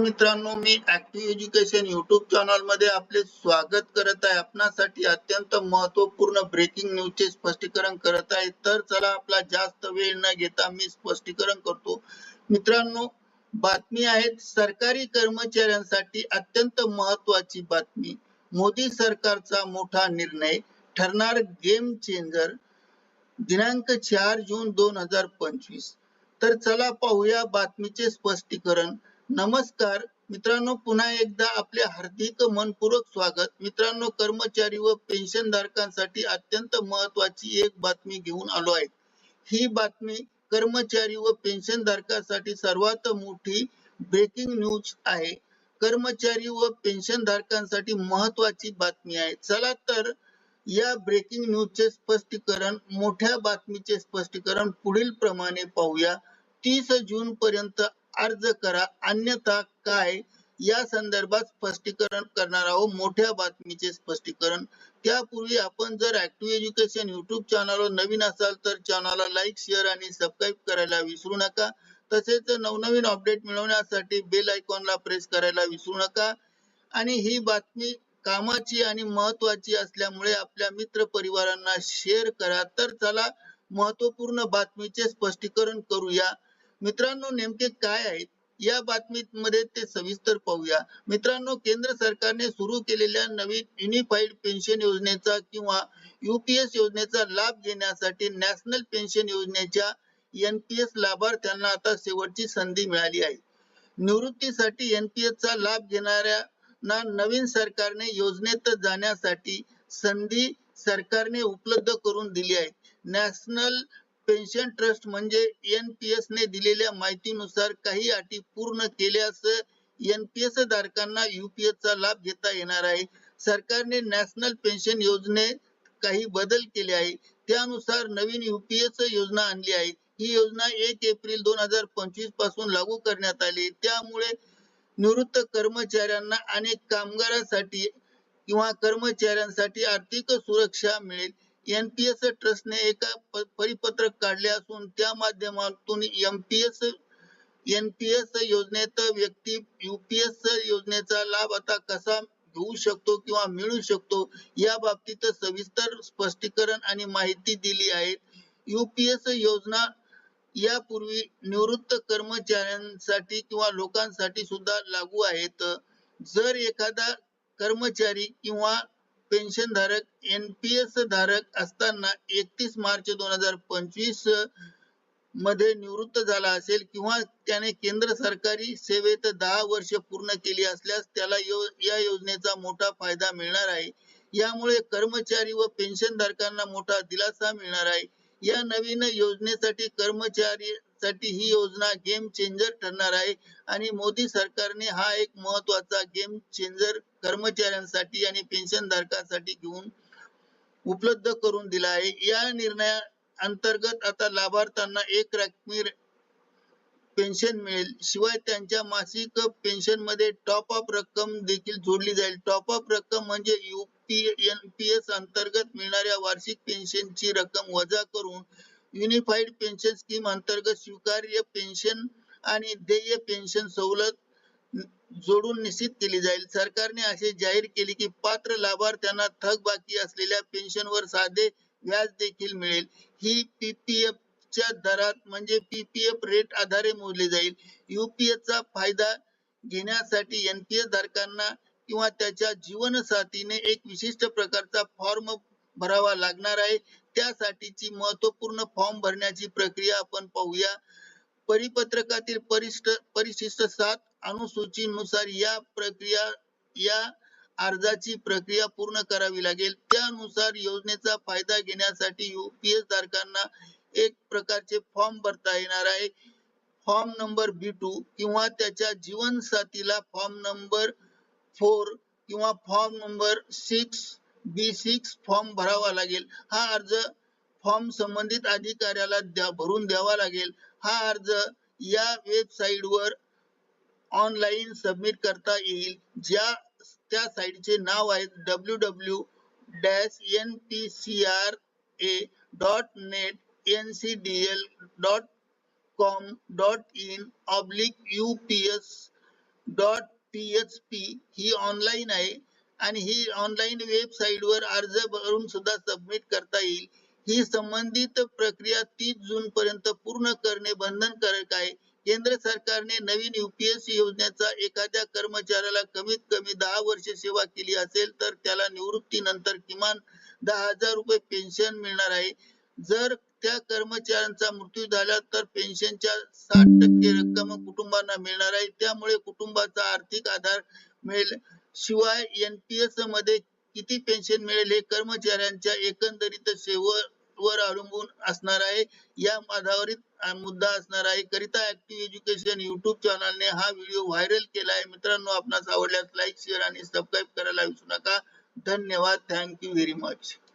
मित्रांनो मी active education YouTube चॅनलमध्ये आपले स्वागत करत आहे. आपणासाठी अत्यंत महत्त्वपूर्ण ब्रेकिंग न्यूज चे स्पष्टीकरण करत आहे. तर चला आपला जास्त वेळ न घेता मी स्पष्टीकरण करतो. मित्रांनो बातमी आहेत सरकारी कर्मचाऱ्यांसाठी अत्यंत महत्वाची बातमी. मोदी सरकारचा मोठा निर्णय ठरणार गेम चेंजर दिनांक चार जून दोन हजार पंचवीस. तर चला पाहूया बातमीचे स्पष्टीकरण. नमस्कार. मित्रांनो पुन्हा एकदा आपले हार्दिक मनपूर्वक स्वागत. मित्रांनो कर्मचारी व पेन्शन धारकांसाठी अत्यंत महत्वाची एक बातमी घेऊन आलो आहे. ही बातमी कर्मचारी व पेन्शन धारकांसाठी सर्वात मोठी ब्रेकिंग न्यूज आहे. कर्मचारी व पेन्शन धारकांसाठी महत्वाची बातमी आहे. चला तर या ब्रेकिंग न्यूजचे स्पष्टीकरण मोठ्या बातमीचे स्पष्टीकरण पुढील प्रमाणे पाहूया. तीस जून पर्यंत अर्ज करा. अन्यथा काय? या संदर्भात स्पष्टीकरण करणार आहोत. मोठ्या बातमीचे स्पष्टीकरण. त्यापूर्वी आपण जर ऍक्टिव्ह एज्युकेशन युट्यूब चॅनलवर नवीन असाल तर चॅनलला लाईक शेअर आणि सबस्क्राईब करायला विसरू नका. तसेच नवनवीन अपडेट मिळवण्यासाठी बेल आयकॉनला प्रेस करायला विसरू नका. आणि ही बातमी कामाची आणि महत्वाची असल्यामुळे आपल्या मित्र परिवारांना शेअर करा. तर चला महत्त्वपूर्ण बातमीचे स्पष्टीकरण करूया. मित्रांनो नेमके काय आहेत या बातमीमध्ये ते सविस्तर पाहूया. मित्रांनो केंद्र सरकारने सुरू केलेल्या नवीन युनिफाईड पेन्शन योजनेचा किंवा युपीएस योजनेचा लाभ घेण्यासाठी नॅशनल पेन्शन योजनेच्या एनपीएस लाभार्थ्यांना आता शेवटची संधी मिळाली आहे. निवृत्तीसाठी एनपीएस चा लाभ घेणाऱ्या ना नवीन सरकारने योजनेत जाण्यासाठी संधी सरकारने उपलब्ध करून दिली आहे. नॅशनल पेन्शन ट्रस्ट म्हणजे एनपीएस ने दिलेल्या माहितीनुसार काही अटी पूर्ण केल्यास एनपीएस धारकांना युपीएस चा लाभ घेता येणार आहे. सरकारने नॅशनल पेन्शन योजनेत काही बदल केले आहे. त्यानुसार नवीन युपीएस योजना आणली आहे. ही योजना एक एप्रिल दोन हजार पंचवीसपासून लागू करण्यात आली. त्यामुळे निवृत्त कर्मचाऱ्यांना आणि कामगारांसाठी किंवा कर्मचाऱ्यांसाठी आर्थिक सुरक्षा मिळेल. एनपीएस ट्रस्टने एका परिपत्रक काढले असून त्या माध्यमातून एमपीएस एनपीएस योजनेत व्यक्ती युपीएस योजनेचा लाभ आता कसा घेऊ शकतो किंवा मिळू शकतो या बाबतीत सविस्तर स्पष्टीकरण आणि माहिती दिली आहे. युपीएस योजना यापूर्वी निवृत्त कर्मचाऱ्यांसाठी किंवा लोकांसाठी सुद्धा लागू आहेत. जर एखादा कर्मचारी किंवा पेन्शन धारक एनपीएस धारक असताना एकतीस मार्च दोन हजार पंचवीसमध्ये निवृत्त झाला असेल किंवा त्याने केंद्र सरकारी सेवेत दहा वर्ष पूर्ण केली असल्यास त्याला यो, या योजनेचा मोठा फायदा मिळणार आहे. यामुळे कर्मचारी व पेन्शन धारकांना मोठा दिलासा मिळणार आहे. या नवीन योजनेसाठी कर्मचारी साठी ही योजना गेम चेंजर ठरणार आहे. आणि मोदी सरकारने हा एक महत्त्वाचा गेम चेंजर कर्मचाऱ्यांसाठी आणि पेन्शन धारकांसाठी घेऊन उपलब्ध करून दिला आहे. या निर्णया अंतर्गत आता लाभार्थ्यांना एक रकमी पेन्शन मिळेल. शिवाय त्यांच्या मासिक पेन्शनमध्ये टॉप अप रक्कम देखील जोडली जाईल. टॉप अप रक्कम म्हणजे युपीएनपीएस अंतर्गत मिळणाऱ्या वार्षिक पेन्शनची रक्कम वजा करून युनिफाईड पेन्शन स्कीम अंतर्गत स्वीकार्य पेन्शन आणि देय पेन्शन सवलत जोडून निश्चित केली जाईल. सरकारने असे जाहीर केले की पात्र लाभार्थ्यांना थकबाकी असलेल्या पेन्शनवर साधे व्याज देखील मिळेल. ही पीपीएफ च्या दरात म्हणजे पीपीएफ रेट आधारे मोजले जाईल. युपीएफ चा फायदा घेण्यासाठी एनपीएस धारकांना किंवा त्याच्या जीवनसाथीने एक विशिष्ट प्रकारचा फॉर्म भरावा लागणार आहे. त्यासाठीची महत्त्वपूर्ण फॉर्म भरण्याची प्रक्रिया आपण पाहूया. परिपत्रकातील परिशिष्ट परिशिष्ट सात अनुसूचीनुसार या प्रक्रिया या अर्जाची प्रक्रिया पूर्ण करावी लागेल. त्यानुसार योजनेचा फायदा घेण्यासाठी युपीएस धारकांना एक प्रकारचे फॉर्म भरता येणार आहे. फॉर्म नंबर बी टू किंवा त्याच्या जीवनसाथीला फॉर्म नंबर फोर किंवा form number six B six form भरावा लागेल. हा अर्ज फॉर्म संबंधित अधिकाऱ्याला द्या भरून द्यावा लागेल. हा अर्ज या वेबसाईटवर ऑनलाईन सबमिट करता येईल. ज्या त्या साईटचे नाव आहे W W dash N P C R A dot net N C D L dot com dot in oblique U P S dot P H P he online आहे. आणि ही ऑनलाईन वेबसाईट वर अर्ज भरून सुद्धा सबमिट करता येईल. ही संबंधित प्रक्रिया तीस जून पर्यंत पूर्ण करणे बंधनकारक आहे. केंद्र सरकारने नवीन युपीएससी योजनेचा एखाद्या कर्मचाऱ्याला कमीत कमी दहा वर्ष सेवा केली असेल तर त्याला निवृत्तीनंतर किमान दहा हजार रुपये पेन्शन मिळणार आहे. जर त्या कर्मचाऱ्यांचा मृत्यू झाला तर पेन्शनच्या साठ टक्के रक्कम कुटुंबांना मिळणार आहे. त्यामुळे कुटुंबाचा आर्थिक आधार मिळेल. शिवाय एनपीएसमध्ये किती पेन्शन मिळेल हे कर्मचाऱ्यांच्या एकंदरीत सेवेवर अवलंबून असणार आहे. या आधारित मुद्दा असणार आहे. करिता ऍक्टिव्ह एज्युकेशन युट्यूब चॅनलने हा व्हिडिओ व्हायरल केला आहे. मित्रांनो आपणास आवडल्यास लाईक शेअर आणि सबस्क्राईब करायला विसरू नका. धन्यवाद. Thank you very much